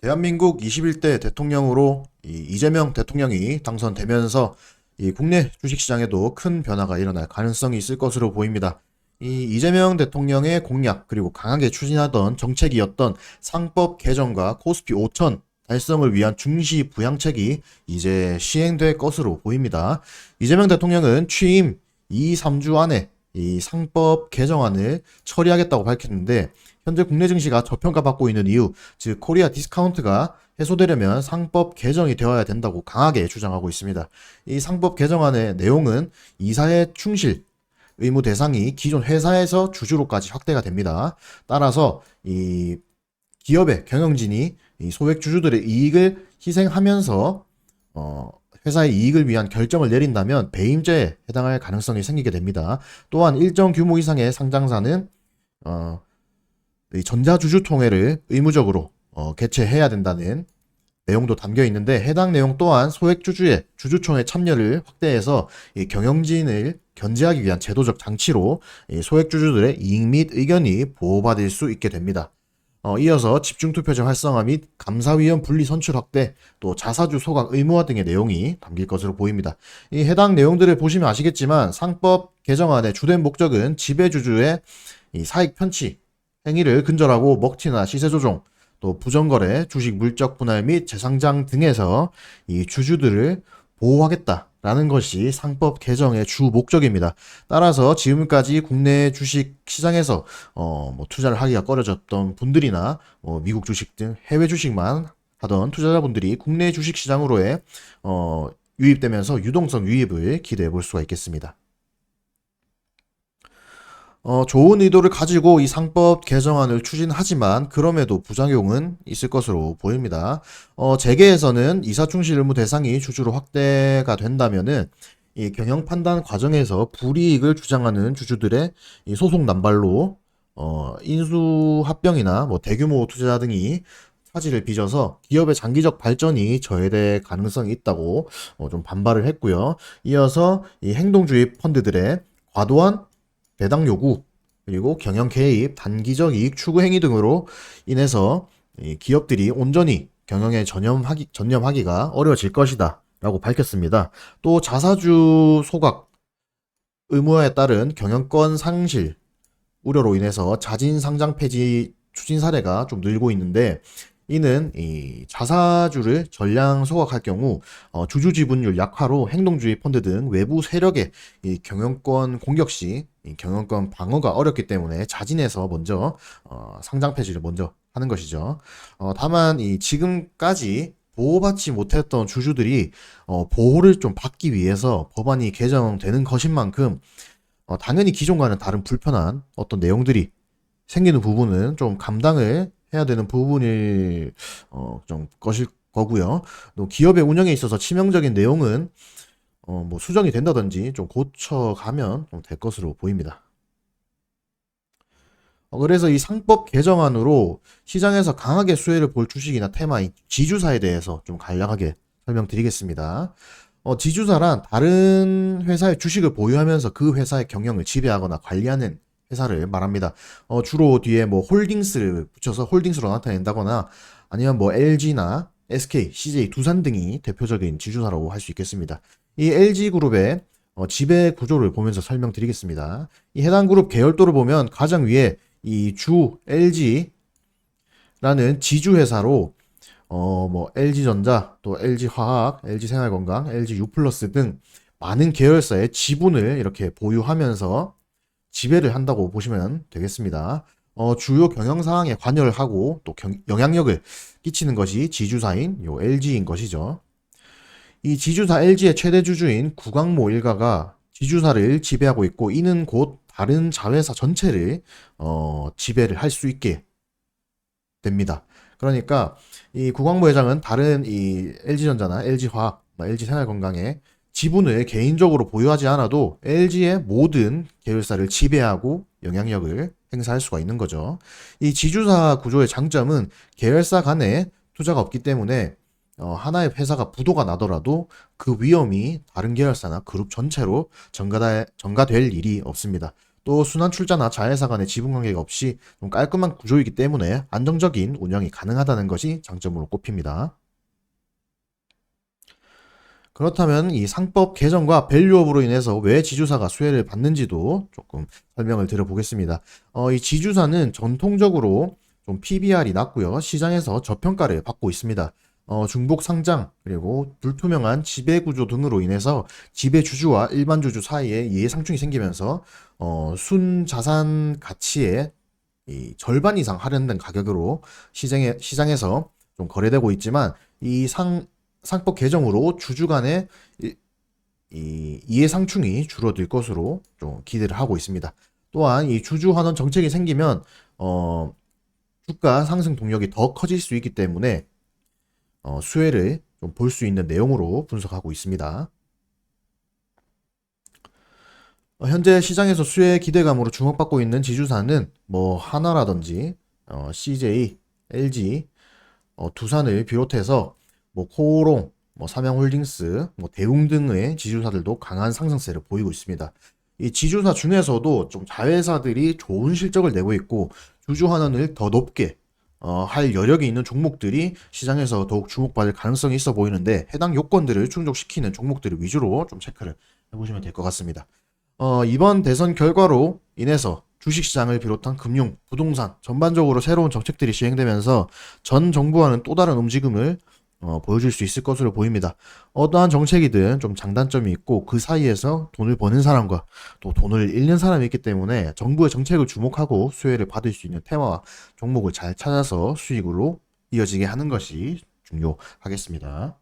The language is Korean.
대한민국 21대 대통령으로 이 이재명 대통령이 당선되면서 이 국내 주식시장에도 큰 변화가 일어날 가능성이 있을 것으로 보입니다. 이 이재명 대통령의 공약 그리고 강하게 추진하던 정책이었던 상법 개정과 코스피 5천 달성을 위한 중시 부양책이 이제 시행될 것으로 보입니다. 이재명 대통령은 취임 2, 3주 안에 이 상법 개정안을 처리하겠다고 밝혔는데 현재 국내 증시가 저평가받고 있는 이유, 즉 코리아 디스카운트가 해소되려면 상법 개정이 되어야 된다고 강하게 주장하고 있습니다. 이 상법 개정안의 내용은 이사의 충실 의무 대상이 기존 회사에서 주주로까지 확대가 됩니다. 따라서 이 기업의 경영진이 이 소액 주주들의 이익을 희생하면서 어, 회사의 이익을 위한 결정을 내린다면 배임죄에 해당할 가능성이 생기게 됩니다. 또한 일정 규모 이상의 상장사는 어, 이 전자주주통회를 의무적으로 어, 개최해야 된다는 내용도 담겨 있는데 해당 내용 또한 소액주주의 주주총회 참여를 확대해서 이 경영진을 견제하기 위한 제도적 장치로 이 소액주주들의 이익 및 의견이 보호받을 수 있게 됩니다. 어, 이어서 집중투표제 활성화 및 감사위원 분리 선출 확대, 또 자사주 소각 의무화 등의 내용이 담길 것으로 보입니다. 이 해당 내용들을 보시면 아시겠지만 상법 개정안의 주된 목적은 지배주주의 이 사익 편취 행위를 근절하고 먹튀나 시세 조종, 또 부정거래, 주식 물적 분할 및 재상장 등에서 이 주주들을 보호하겠다 라는 것이 상법 개정의 주 목적입니다. 따라서 지금까지 국내 주식 시장에서 어, 뭐 투자를 하기가 꺼려졌던 분들이나 뭐 미국 주식 등 해외 주식만 하던 투자자분들이 국내 주식 시장으로의 어, 유입되면서 유동성 유입을 기대해 볼 수가 있겠습니다. 어, 좋은 의도를 가지고 이 상법 개정안을 추진하지만 그럼에도 부작용은 있을 것으로 보입니다. 어, 재계에서는 이사 충실 의무 대상이 주주로 확대가 된다면은 이 경영 판단 과정에서 불이익을 주장하는 주주들의 이 소송 남발로 어, 인수 합병이나 뭐 대규모 투자 등이 차질을 빚어서 기업의 장기적 발전이 저해될 가능성이 있다고 어, 좀 반발을 했고요. 이어서 이 행동주의 펀드들의 과도한 배당 요구, 그리고 경영 개입, 단기적 이익 추구 행위 등으로 인해서 이 기업들이 온전히 경영에 전념하기, 전념하기가 어려워질 것이다. 라고 밝혔습니다. 또 자사주 소각 의무화에 따른 경영권 상실 우려로 인해서 자진 상장 폐지 추진 사례가 좀 늘고 있는데 이는 이 자사주를 전량 소각할 경우 어, 주주 지분율 약화로 행동주의 펀드 등 외부 세력의 이 경영권 공격 시이 경영권 방어가 어렵기 때문에 자진해서 먼저 어, 상장 폐지를 먼저 하는 것이죠. 어, 다만 이 지금까지 보호받지 못했던 주주들이 어, 보호를 좀 받기 위해서 법안이 개정되는 것인 만큼 어, 당연히 기존과는 다른 불편한 어떤 내용들이 생기는 부분은 좀 감당을 해야 되는 부분일 어, 좀 것일 거고요. 또 기업의 운영에 있어서 치명적인 내용은 어, 뭐 수정이 된다든지 좀 고쳐가면 좀 될 것으로 보입니다. 어, 그래서 이 상법 개정안으로 시장에서 강하게 수혜를 볼 주식이나 테마, 이 지주사에 대해서 좀 간략하게 설명드리겠습니다. 어, 지주사란 다른 회사의 주식을 보유하면서 그 회사의 경영을 지배하거나 관리하는 회사를 말합니다. 어, 주로 뒤에 뭐 홀딩스를 붙여서 홀딩스로 나타낸다거나 아니면 뭐 LG나 SK, CJ, 두산 등이 대표적인 지주사라고 할 수 있겠습니다. 이 LG그룹의 어, 지배 구조를 보면서 설명드리겠습니다. 이 해당 그룹 계열도를 보면 가장 위에 이 주 LG라는 지주회사로 어, 뭐 LG전자, 또 LG화학, LG생활건강, LG유플러스 등 많은 계열사의 지분을 이렇게 보유하면서 지배를 한다고 보시면 되겠습니다. 어, 주요 경영 사항에 관여를 하고 또 경- 영향력을 끼치는 것이 지주사인 요 LG인 것이죠. 이 지주사 LG의 최대 주주인 구광모 일가가 지주사를 지배하고 있고 이는 곧 다른 자회사 전체를 어, 지배를 할 수 있게 됩니다. 그러니까 이 구광모 회장은 다른 이 LG전자나 LG화학, LG생활건강의 지분을 개인적으로 보유하지 않아도 LG의 모든 계열사를 지배하고 영향력을 행사할 수가 있는 거죠. 이 지주사 구조의 장점은 계열사 간에 투자가 없기 때문에 어, 하나의 회사가 부도가 나더라도 그 위험이 다른 계열사나 그룹 전체로 전가될, 전가될 일이 없습니다. 또 순환 출자나 자회사 간의 지분 관계가 없이 좀 깔끔한 구조이기 때문에 안정적인 운영이 가능하다는 것이 장점으로 꼽힙니다. 그렇다면 이 상법 개정과 밸류업으로 인해서 왜 지주사가 수혜를 받는지도 조금 설명을 드려보겠습니다. 어, 이 지주사는 전통적으로 좀 PBR이 낮고요. 시장에서 저평가를 받고 있습니다. 어, 중복 상장 그리고 불투명한 지배 구조 등으로 인해서 지배 주주와 일반 주주 사이에 이해상충이 생기면서 어, 순 자산 가치의 이 절반 이상 할인된 가격으로 시장에 시장에서 좀 거래되고 있지만 이 상 상법 개정으로 주주 간의 이, 이 이해상충이 줄어들 것으로 좀 기대를 하고 있습니다. 또한 이 주주 환원 정책이 생기면 어 주가 상승 동력이 더 커질 수 있기 때문에 어, 수혜를 좀 볼 수 있는 내용으로 분석하고 있습니다. 어, 현재 시장에서 수혜 기대감으로 주목받고 있는 지주사는 뭐 하나라든지 어, CJ, LG, 어, 두산을 비롯해서 뭐 코오롱, 뭐 삼양홀딩스, 뭐 대웅 등의 지주사들도 강한 상승세를 보이고 있습니다. 이 지주사 중에서도 좀 자회사들이 좋은 실적을 내고 있고 주주 환원을 더 높게 어, 할 여력이 있는 종목들이 시장에서 더욱 주목받을 가능성이 있어 보이는데 해당 요건들을 충족시키는 종목들을 위주로 좀 체크를 해보시면 될 것 같습니다. 어, 이번 대선 결과로 인해서 주식시장을 비롯한 금융, 부동산 전반적으로 새로운 정책들이 시행되면서 전 정부와는 또 다른 움직임을 어, 보여줄 수 있을 것으로 보입니다. 어떠한 정책이든 좀 장단점이 있고 그 사이에서 돈을 버는 사람과 또 돈을 잃는 사람이 있기 때문에 정부의 정책을 주목하고 수혜를 받을 수 있는 테마와 종목을 잘 찾아서 수익으로 이어지게 하는 것이 중요하겠습니다.